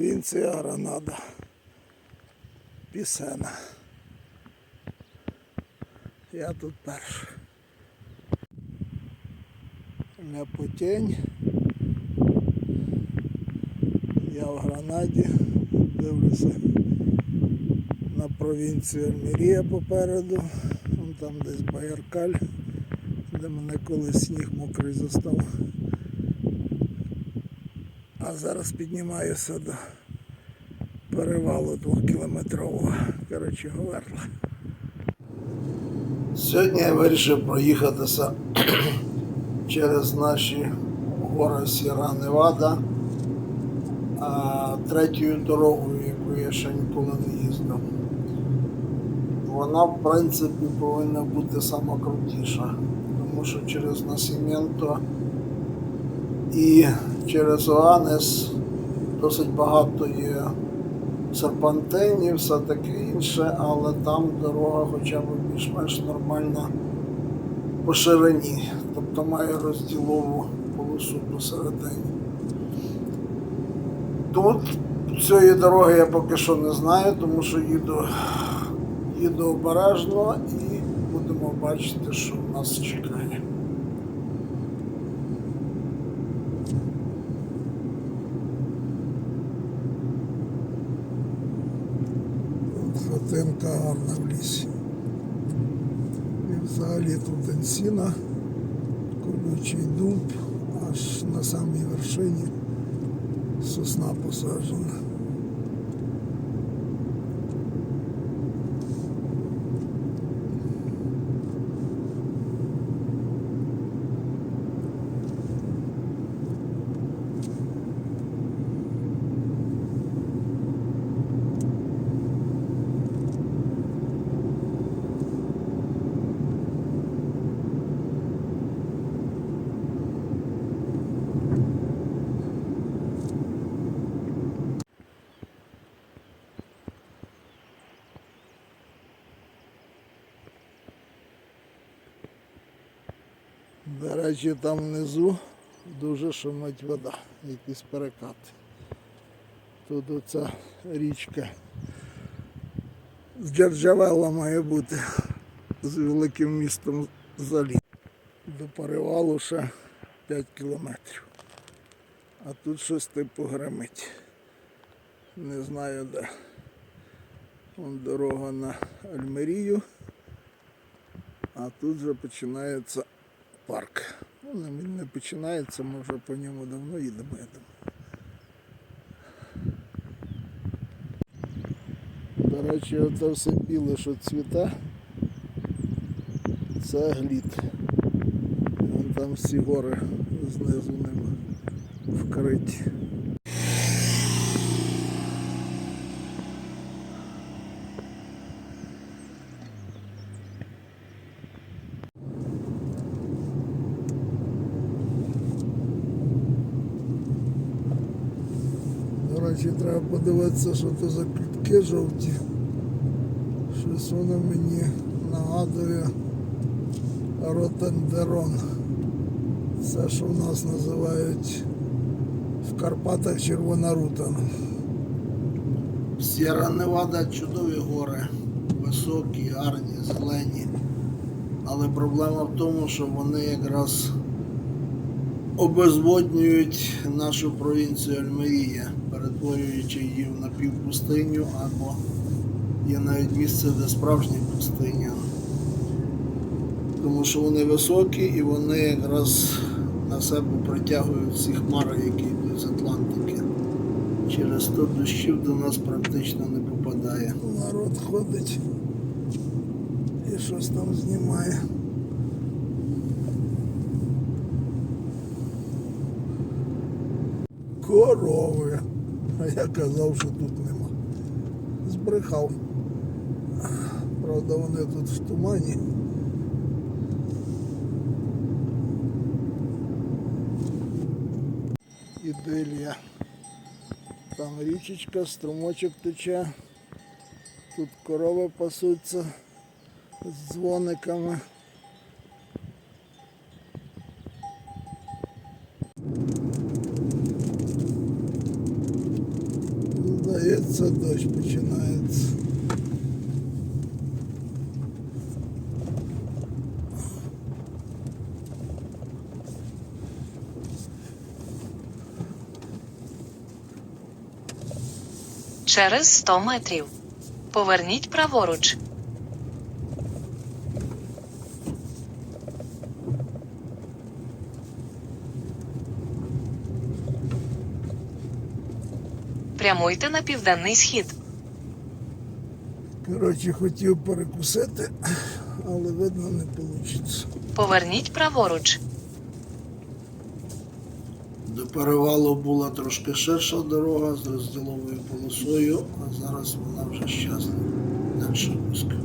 Провінція Гранада. Пісена. Я тут перший. Ляпотень. Я в Гранаді. Дивлюся на провінцію Альмірія попереду. Там десь Баяркаль, де мене колись сніг мокрий застав. А зараз піднімаюся до перевалу двохкілометрового. Коротше говоря. Сьогодні я вирішив проїхатися через наші гори Сіра Невада третьою дорогою, яку я ще ніколи не їздив. Вона, в принципі, повинна бути сама крутіша, тому що через Насіменто і через Оанес досить багато є серпантинів, все таке інше, але там дорога хоча б більш-менш нормальна по ширині, тобто має розділову полосу посередині. Тут цієї дороги я поки що не знаю, тому що їду, їду обережно і будемо бачити, що нас чекає. Хатинка гарна лісі. І взагалі тут денсіна, колючий дуб, аж на самій вершині сосна посаджена. До речі, там внизу дуже шумить вода, якісь перекати. Тут оця річка з Джерджавела має бути з великим містом залі. До перевалу ще 5 кілометрів. А тут щось типу гримить. Не знаю де. Вон дорога на Альмерію. А тут вже починається парк. Ну, не, не починається, ми вже по ньому давно їдемо, я думаю. До речі, оце все біле, що цвіте, це глід. Вон там всі гори знизу ним вкриті. До треба подивитися, що це за квітки жовті. Щось воно мені нагадує ротендерон. Це, що в нас називають в Карпатах червона рута. Сєра Невада чудові гори, високі, гарні, зелені. Але проблема в тому, що вони якраз обезводнюють нашу провінцію Альмерія, перетворюючи її в напівпустиню або є навіть місце, де справжня пустиня. Тому що вони високі і вони якраз на себе притягують всі хмари, які йдуть з Атлантики. Через то дощів до нас практично не попадає. Народ ходить і щось там знімає. Корови. А я казав, що тут нема. Збрехав. Правда, вони тут в тумані. Ідилія. Там річечка, струмочок тече. Тут корови пасуться з дзвониками. Оце дощ починається. Через 100 метрів. Поверніть праворуч. Прямуйте на південний схід. Коротше, хотів перекусити, але видно не вийде. Поверніть праворуч. До перевалу була трошки ширша дорога з розділовою полосою, а зараз вона вже щасна. дальше вузька.